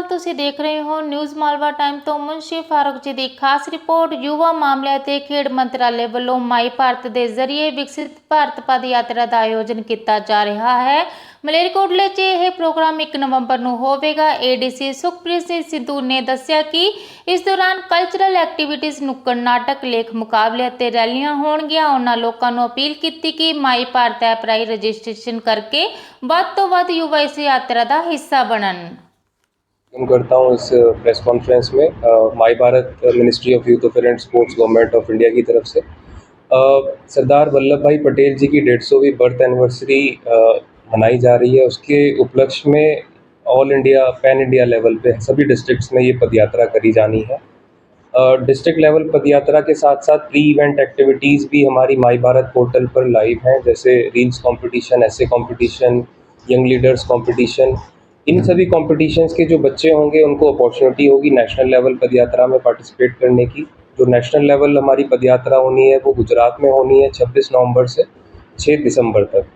ਅਕਾਲ ਤੁਸੀਂ ਦੇਖ ਰਹੇ ਹੋ ਨਿਊਜ਼ ਮਾਲਵਾ ਟਾਈਮ ਤੋਂ ਮੁਨਸ਼ੀ ਫਾਰੂਕ ਜੀ ਦੀ ਖਾਸ ਰਿਪੋਰਟ। ਯੁਵਾ ਮਾਮਲੇ ਅਤੇ ਖੇਡ ਮੰਤਰਾਲੇ ਵੱਲੋਂ ਮਾਈ ਭਾਰਤ ਦੇ ਜ਼ਰੀਏ ਵਿਕਸਿਤ ਭਾਰਤ ਪਦ ਯਾਤਰਾ ਦਾ ਆਯੋਜਨ ਕੀਤਾ ਜਾ ਰਿਹਾ ਹੈ। ਮਲੇਰਕੋਟਲੇ 'ਚ ਇਹ ਪ੍ਰੋਗਰਾਮ 1 ਨਵੰਬਰ ਨੂੰ ਹੋਵੇਗਾ। ਏਡੀਸੀ ਸੁਖਪ੍ਰੀਤ ਸਿੰਘ ਸਿੱਧੂ ਨੇ ਦੱਸਿਆ ਕਿ ਇਸ ਦੌਰਾਨ ਕਲਚਰਲ ਐਕਟੀਵਿਟੀਜ਼ ਨੁੱਕੜ ਨਾਟਕ, ਲੇਖ ਮੁਕਾਬਲੇ ਅਤੇ ਰੈਲੀਆਂ ਹੋਣਗੀਆਂ। ਉਹਨਾਂ ਲੋਕਾਂ ਨੂੰ ਅਪੀਲ ਕੀਤੀ ਕਿ ਮਾਈ ਭਾਰਤ ਐਪ ਰਾਹੀਂ ਰਜਿਸਟ੍ਰੇਸ਼ਨ ਕਰਕੇ ਵੱਧ ਤੋਂ ਵੱਧ ਯੁਵਾ ਇਸ ਯਾਤਰਾ ਦਾ ਹਿੱਸਾ ਬਣਨ। वेलकम करता हूँ इस प्रेस कॉन्फ्रेंस में my Bharat ministry of youth affair and sports government of India की तरफ़ से। सरदार वल्लभ भाई पटेल जी की डेढ़ सौवीं बर्थ एनिवर्सरी मनाई जा रही है। उसके उपलक्ष्य में all India pan India level पे सभी डिस्ट्रिक्ट्स में ये पदयात्रा करी जानी है। डिस्ट्रिक्ट लेवल पदयात्रा के साथ साथ प्री इवेंट एक्टिविटीज़ भी हमारी माई भारत पोर्टल पर लाइव हैं, जैसे रील्स कंपटीशन ऐसे कंपटीशन यंग लीडर्स कंपटीशन इन सभी कॉम्पिटिशन्स के जो बच्चे होंगे, उनको अपॉर्चुनिटी होगी नेशनल लेवल पदयात्रा में पार्टिसिपेट करने की। जो नेशनल लेवल हमारी पदयात्रा होनी है, वो गुजरात में होनी है 26 नवंबर से 6 दिसंबर तक।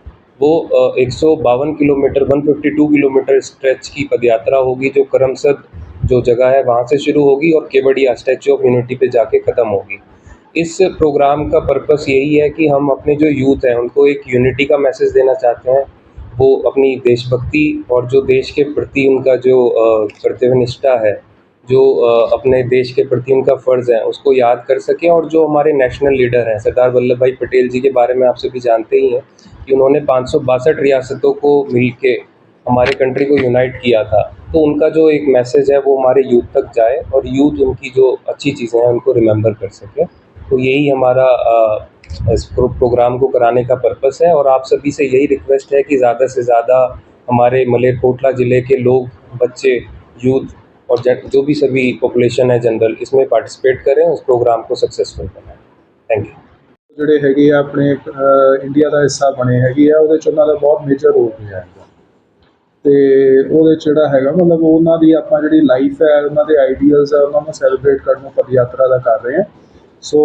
वो एक सौ बावन किलोमीटर 152 किलोमीटर स्ट्रेच की पदयात्रा होगी, जो करमसद जो जगह है, वहाँ से शुरू होगी और केवड़िया स्टैचू ऑफ़ यूनिटी पे जाके ख़त्म होगी। इस प्रोग्राम का पर्पस यही है कि हम अपने जो यूथ हैं, उनको एक यूनिटी का मैसेज देना चाहते हैं। वो अपनी देशभक्ति और जो देश के प्रति उनका जो कर्तव्य निष्ठा है, जो अपने देश के प्रति उनका फ़र्ज़ है, उसको याद कर सकें और जो हमारे नेशनल लीडर हैं, सरदार वल्लभ भाई पटेल जी के बारे में आप सभी जानते ही हैं कि उन्होंने पाँच सौ बासठ रियासतों को मिल के हमारे कंट्री को यूनाइट किया था। तो उनका जो एक मैसेज है, वो हमारे यूथ तक जाए और यूथ उनकी जो अच्छी चीज़ें हैं, उनको रिमेंबर कर सके। तो यही हमारा इस प्रो, प्रोग्राम को कराने का पर्पस है और आप सभी से यही रिक्वेस्ट है कि ज़्यादा से ज़्यादा हमारे मलेरकोटला ज़िले के लोग बच्चे यूथ और जन- जो भी सभी पॉपुलेशन है जनरल इसमें पार्टिसिपेट करें उस प्रोग्राम को सक्सेसफुल बनाएं थैंक यू ਜਿਹੜੇ ਹੈਗੇ ਆ ਆਪਣੇ ਅਹ, ਇੰਡੀਆ ਦਾ ਹਿੱਸਾ ਬਣੇ ਹੈਗੇ ਆ ਉਹਦੇ ਚ ਉਹਨਾਂ ਦਾ ਬਹੁਤ ਮੇਜਰ ਰੋਲ ਰਿਹਾ ਹੈਗਾ ਤੇ ਉਹਦੇ 'ਚ ਜਿਹੜਾ ਹੈਗਾ ਮਤਲਬ ਉਹਨਾਂ ਦੀ ਆਪਾਂ ਜਿਹੜੀ ਲਾਈਫ ਹੈ ਉਹਨਾਂ ਦੇ ਆਈਡੀਅਲਸ ਆ ਉਹਨਾਂ ਨੂੰ ਸੈਲੀਬ੍ਰੇਟ ਕਰਨ ਨੂੰ ਪਦ ਯਾਤਰਾ ਦਾ ਕਰ ਰਹੇ ਆ ਸੋ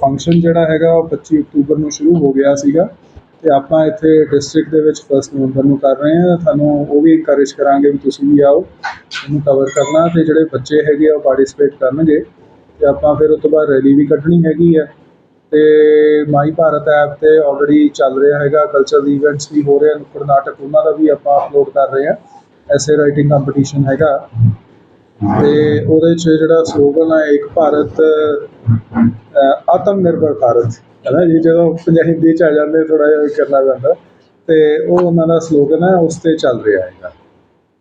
ਫੰਕਸ਼ਨ ਜਿਹੜਾ ਹੈਗਾ ਉਹ 25 ਅਕਤੂਬਰ ਨੂੰ ਸ਼ੁਰੂ ਹੋ ਗਿਆ ਸੀਗਾ ਤੇ ਆਪਾਂ ਇੱਥੇ ਡਿਸਟ੍ਰਿਕਟ ਦੇ ਵਿੱਚ 1 ਨਵੰਬਰ ਨੂੰ ਕਰ ਰਹੇ ਹਾਂ। ਤੁਹਾਨੂੰ ਉਹ ਵੀ ਇਨਕਰੇਜ ਕਰਾਂਗੇ ਵੀ ਤੁਸੀਂ ਵੀ ਆਓ ਇਹਨੂੰ ਕਵਰ ਕਰਨਾ ਤੇ ਜਿਹੜੇ ਬੱਚੇ ਹੈਗੇ ਆ ਉਹ ਪਾਰਟਿਸਿਪੇਟ ਕਰਨਗੇ ਤੇ ਆਪਾਂ ਫਿਰ ਉਸ ਤੋਂ ਬਾਅਦ ਰੈਲੀ ਵੀ ਕੱਢਣੀ ਹੈਗੀ ਆ। ਤੇ ਮਾਈ ਭਾਰਤ ਐਪ ਤੇ ਆਲਰੇਡੀ ਚੱਲ ਰਿਹਾ ਹੈਗਾ ਕਲਚਰਲ ਇਵੈਂਟਸ ਵੀ ਹੋ ਰਹੇ ਹਨ ਨੁੱਕੜ ਨਾਟਕ ਉਹਨਾਂ ਦਾ ਵੀ ਆਪਾਂ ਅਪਲੋਡ ਕਰ ਰਹੇ ਹਾਂ ਐਸੇ ਰਾਈਟਿੰਗ ਕੰਪੀਟੀਸ਼ਨ ਹੈਗਾ। ਤੇ ਉਹਦੇ 'ਚ ਜਿਹੜਾ ਸਲੋਗਨ ਆ ਇੱਕ ਭਾਰਤ ਆਤਮ ਨਿਰਭਰ ਭਾਰਤ ਹੈ ਨਾ ਜੀ। ਜਦੋਂ ਪੰਜਾਬੀ ਚ ਆ ਜਾਂਦੇ ਥੋੜਾ ਜਿਹਾ ਕਰਨਾ ਪੈਂਦਾ। ਤੇ ਉਹ ਉਹਨਾਂ ਦਾ ਸਲੋਗਨ ਹੈ ਉਸ ਤੇ ਚੱਲ ਰਿਹਾ ਹੈਗਾ।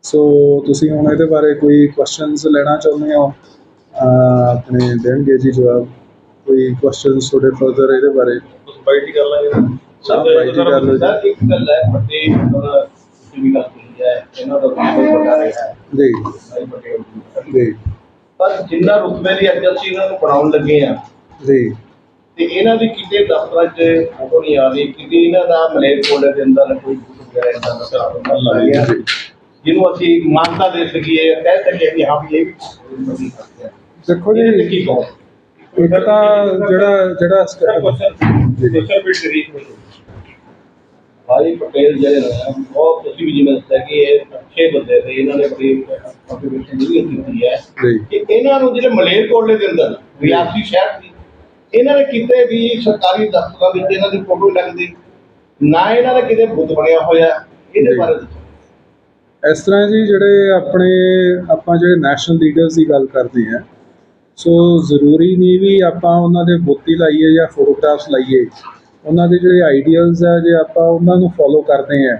ਸੋ ਤੁਸੀਂ ਹੁਣ ਇਹਦੇ ਬਾਰੇ ਕੋਈ ਕੁਐਸਚਨਸ ਲੈਣਾ ਚਾਹੁੰਦੇ ਹੋ? ਆਪਣੇ ਦੇਣਗੇ ਜੀ ਜਵਾਬ। ਕੋਈ ਕੁਐਸਚਨਸ ਤੁਹਾਡੇ ਫਰਦਰ ਇਹਦੇ ਬਾਰੇ? ਬਾਈਟ ਹੀ ਕਰ ਲਾਂਗੇ। bite ਹੀ ਕਰ ਲਓ ਜੀ। ਇੱਕ ਗੱਲ ਹੈ ਔਰ ਜਿਵੇਂ ਗੱਲ ਕੀਤੀ ਹੈ ਇਹਨਾਂ ਦਾ ਰੁਤਬਾ ਬਣਾ ਰਿਹਾ ਹੈ। ਜੀ। ਜੀ। ਪਰ ਜਿੰਨਾ ਰੁਤਬੇ ਦੀ ਅੱਜਲ ਸੀ ਇਹਨਾਂ ਨੂੰ ਬਣਾਉਣ ਲੱਗੇ ਆ ਜੀ। ਤੇ ਇਹਨਾਂ ਦੀ ਕਿਤੇ ਦਫ਼ਤਰਾਂ 'ਚ ਫੋਟੋ ਨਹੀਂ ਆ ਰਹੀ ਕਿਤੇ ਇਹਨਾਂ ਦਾ ਮਲੇਰਕੋਟਲੇ ਦੇ ਅੰਦਰ ਕੋਈ ਵਗੈਰਾ ਇਹਨਾਂ ਦਾ ਸਾਰਾ ਲੱਗ ਗਿਆ ਜਿਹਨੂੰ ਅਸੀਂ ਮਾਨਤਾ ਦੇ ਸਕੀਏ ਕਹਿ ਸਕੀਏ ਕਿ ਹਾਂ ਵੀ ਇਹ ਵੀ ਦੇਖੋ ਜੀ ਕੀ ਕਹੋ ਇੱਕ ਤਾਂ ਜਿਹੜਾ ਜਿਹੜਾ ਸਰ ਕੁਐਸਚਨ ਜੀ, ਜੀ। ਕੁਐਸਚਨ ਵੀ ਸ਼ਰੀਕ ਨਹੀਂ ਭਾਈ ਪਟੇਲ ਜਿਹੜੇ ਨੇ ਬਹੁਤ ਤੁਸੀਂ ਵੀ ਜਿਵੇਂ ਦੱਸਿਆ ਕਿ ਇਹ ਅੱਛੇ ਬੰਦੇ ਤੇ ਇਹਨਾਂ ਨੇ ਬੜੀ ਕੰਟਰੀਬਿਊਸ਼ਨ ਜਿਹੜੀ ਕੀਤੀ ਹੈ। ਕਿ ਇਹਨਾਂ ਨੂੰ ਜਿਹੜੇ ਮਲੇਰਕੋਟਲੇ ਦੇ ਅੰਦਰ ਰਿਆਸਤੀ ਸ਼ਹਿਰ ਸੀ ਇਹਨਾਂ ਨੇ ਕਿਤੇ ਵੀ ਸਰਕਾਰੀ ਦਫ਼ਤਰਾਂ ਵਿੱਚ ਇਹਨਾਂ ਦੀ ਫੋਟੋ ਲੱਗਦੀ ਨਾ ਇਹਨਾਂ ਦਾ ਕਿਤੇ ਬੁੱਤ ਬਣਿਆ ਹੋਇਆ ਇਹਦੇ। ਬਾਰੇ ਇਸ ਤਰ੍ਹਾਂ ਜੀ ਜਿਹੜੇ ਆਪਣੇ ਆਪਾਂ ਜਿਹੜੇ ਨੈਸ਼ਨਲ ਲੀਡਰਸ ਦੀ ਗੱਲ ਕਰਦੇ ਹਾਂ ਸੋ ਜ਼ਰੂਰੀ ਨਹੀਂ ਵੀ ਆਪਾਂ ਉਹਨਾਂ ਦੇ ਬੁੱਤੀ ਲਾਈਏ ਜਾਂ ਫੋਟੋਗ੍ਰਾਫਸ ਲਾਈਏ। ਉਹਨਾਂ ਦੇ ਜਿਹੜੇ ਆਈਡੀਅਲਸ ਆ, ਜੇ ਆਪਾਂ ਉਹਨਾਂ ਨੂੰ ਫੋਲੋ ਕਰਦੇ ਹਾਂ,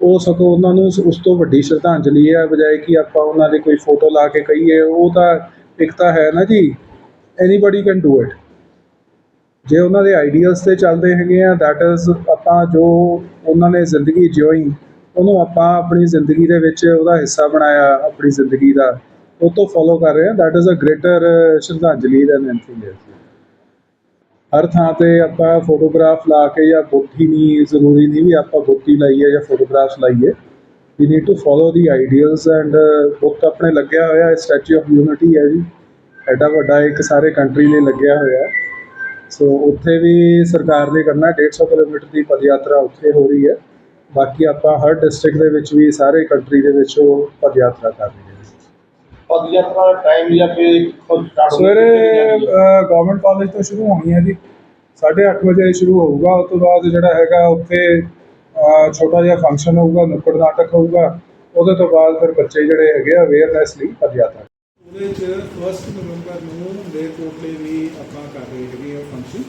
ਉਹ ਸਗੋਂ ਉਹਨਾਂ ਨੂੰ ਉਸ ਤੋਂ ਵੱਡੀ ਸ਼ਰਧਾਂਜਲੀ ਹੈ ਬਜਾਏ ਕਿ ਆਪਾਂ ਉਹਨਾਂ ਦੀ ਕੋਈ ਫੋਟੋ ਲਾ ਕੇ ਕਹੀਏ, ਉਹ ਤਾਂ ਇੱਕ ਤਾਂ ਹੈ ਨਾ ਜੀ ਐਨੀਬਾਡੀ ਕੈਨ ਡੂ ਇਟ ਜੇ ਉਹਨਾਂ ਦੇ ਆਈਡੀਅਲਸ ਤੇ ਚੱਲਦੇ ਹੈਗੇ ਆ ਦੈਟ ਇਜ਼ ਆਪਾਂ ਜੋ ਉਹਨਾਂ ਨੇ ਜ਼ਿੰਦਗੀ ਜਿਉਈ ਉਹਨੂੰ ਆਪਾਂ ਆਪਣੀ ਜ਼ਿੰਦਗੀ ਦੇ ਵਿੱਚ ਉਹਦਾ ਹਿੱਸਾ ਬਣਾਇਆ, ਆਪਣੀ ਜ਼ਿੰਦਗੀ ਦਾ, ਉਹ ਤੋਂ ਫੋਲੋ ਕਰ ਰਹੇ ਆ ਦੈਟ ਇਜ਼ ਅ ਗ੍ਰੇਟਰ ਸ਼ਰਧਾਂਜਲੀ ਦੈਨ ਐਨੀਥਿੰਗ ਐਲਸ ਹਰ ਥਾਂ ਤੇ ਆਪਾਂ ਫੋਟੋਗ੍ਰਾਫ ਲਾ ਕੇ ਜਾਂ ਬੁੱਤੀ ਨਹੀਂ ਜ਼ਰੂਰੀ ਨਹੀਂ ਵੀ ਆਪਾਂ ਬੁੱਤੀ ਲਾਈਏ ਜਾਂ ਫੋਟੋਗ੍ਰਾਫਸ ਲਾਈਏ। We need to follow the ideals and book ਆਪਣੇ ਲੱਗਿਆ ਹੋਇਆ ਸਟੈਚੂ ਆਫ ਯੂਨਿਟੀ ਹੈ ਜੀ। ਐਡਾ ਵੱਡਾ ਇੱਕ ਸਾਰੇ ਕੰਟਰੀ ਲਈ ਲੱਗਿਆ ਹੋਇਆ। ਸੋ ਉੱਥੇ ਵੀ ਸਰਕਾਰ ਨੇ ਕਰਨਾ 150 ਕਿਲੋਮੀਟਰ ਦੀ ਪਦ ਯਾਤਰਾ ਉੱਥੇ ਹੋ ਰਹੀ ਹੈ। ਬਾਕੀ ਆਪਾਂ ਹਰ ਡਿਸਟ੍ਰਿਕਟ ਦੇ ਵਿੱਚ ਵੀ ਸਾਰੇ ਕੰਟਰੀ ਦੇ ਵਿੱਚ ਉਹ ਪਦ ਯਾਤਰਾ ਕਰ ਰਹੇ ਹਾਂ। ਪਦ ਯਾਤਰਾ ਦਾ ਟਾਈਮ ਜਾਂ ਫਿਰ ਖੁਦ ਸਵੇਰੇ? ਗਵਰਨਮੈਂਟ ਕਾਲਜ ਤੋਂ ਸ਼ੁਰੂ ਹੋਣੀ ਹੈ ਜੀ। 8:30 ਵਜੇ ਸ਼ੁਰੂ ਹੋਊਗਾ ਉਸ ਤੋਂ ਬਾਅਦ ਜਿਹੜਾ ਹੈਗਾ ਉੱਥੇ ਅਹ, ਛੋਟਾ ਜਿਹਾ ਫੰਕਸ਼ਨ ਹੋਊਗਾ ਨੁੱਕੜ ਨਾਟਕ ਹੋਊਗਾ। ਉਹਦੇ ਤੋਂ ਬਾਅਦ ਫਿਰ ਬੱਚੇ ਜਿਹੜੇ ਹੈਗੇ ਆ ਅਵੇਅਰਨੈਸ ਲਈ ਪਦ ਯਾਤਰਾ। ਉਹਦੇ ਚ 1 ਨਵੰਬਰ ਨੂੰ ਮਲੇਰਕੋਟਲੇ ਵੀ ਆਪਾਂ ਕਰ ਰਹੇ ਹੈਗੇ ਆ ਫੰਕਸ਼ਨ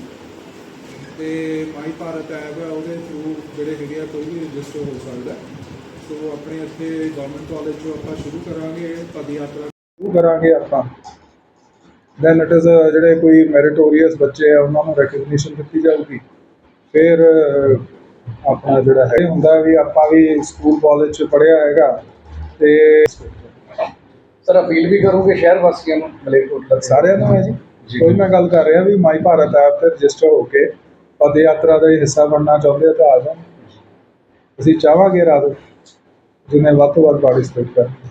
ਤੇ ਮਾਈ ਭਾਰਤ ਐਪ ਹੈ ਉਹਦੇ ਥਰੂ ਜਿਹੜੇ ਹੈਗੇ ਆ ਕੋਈ ਵੀ ਰਜਿਸਟਰ ਹੋ ਸਕਦਾ। ਸੋ ਆਪਣੇ ਇੱਥੇ ਗਵਰਨਮੈਂਟ ਕਾਲਜ ਚੋਂ ਆਪਾਂ ਸ਼ੁਰੂ ਕਰਾਂਗੇ ਪਦ ਯਾਤਰਾ ਸ਼ੁਰੂ ਕਰਾਂਗੇ ਆਪਾਂ। ਦੈਨ ਇਟ ਇਜ਼ ਜਿਹੜੇ ਕੋਈ ਮੈਰਿਟੋਰੀਅਸ ਬੱਚੇ ਆ ਉਹਨਾਂ ਨੂੰ ਰੈਕਗਨੀਸ਼ਨ ਦਿੱਤੀ ਜਾਊਗੀ। ਫਿਰ ਆਪਣਾ ਜਿਹੜਾ ਹੈ ਹੁੰਦਾ ਵੀ ਆਪਾਂ ਵੀ ਸਕੂਲ ਕਾਲਜ ਚ ਪੜ੍ਹਿਆ ਹੈਗਾ ਤੇ ਸਰ ਅਪੀਲ ਵੀ ਕਰੋਗੇ ਸ਼ਹਿਰ ਵਾਸੀਆਂ ਨੂੰ ਮਲੇਰਕੋਟਲਾ ਦੇ? ਸਾਰਿਆਂ ਨੂੰ ਹੈ ਜੀ। ਕੋਈ ਮੈਂ ਗੱਲ ਕਰ ਰਿਹਾ ਵੀ ਮਾਈ ਭਾਰਤ ਐਪ ਤੇ ਰਜਿਸਟਰ ਹੋ ਕੇ ਪਦ ਯਾਤਰਾ ਦਾ ਹਿੱਸਾ ਬਣਨਾ ਚਾਹੁੰਦੇ ਆ ਤਾਂ ਆ ਜਾਣ ਅਸੀਂ ਚਾਹਾਂਗੇ ਰਾਤ ਜਿਹਨੇ ਵੱਧ ਤੋਂ ਵੱਧ ਪਾਰਟਿਸਿਪੇਟ ਕਰਨ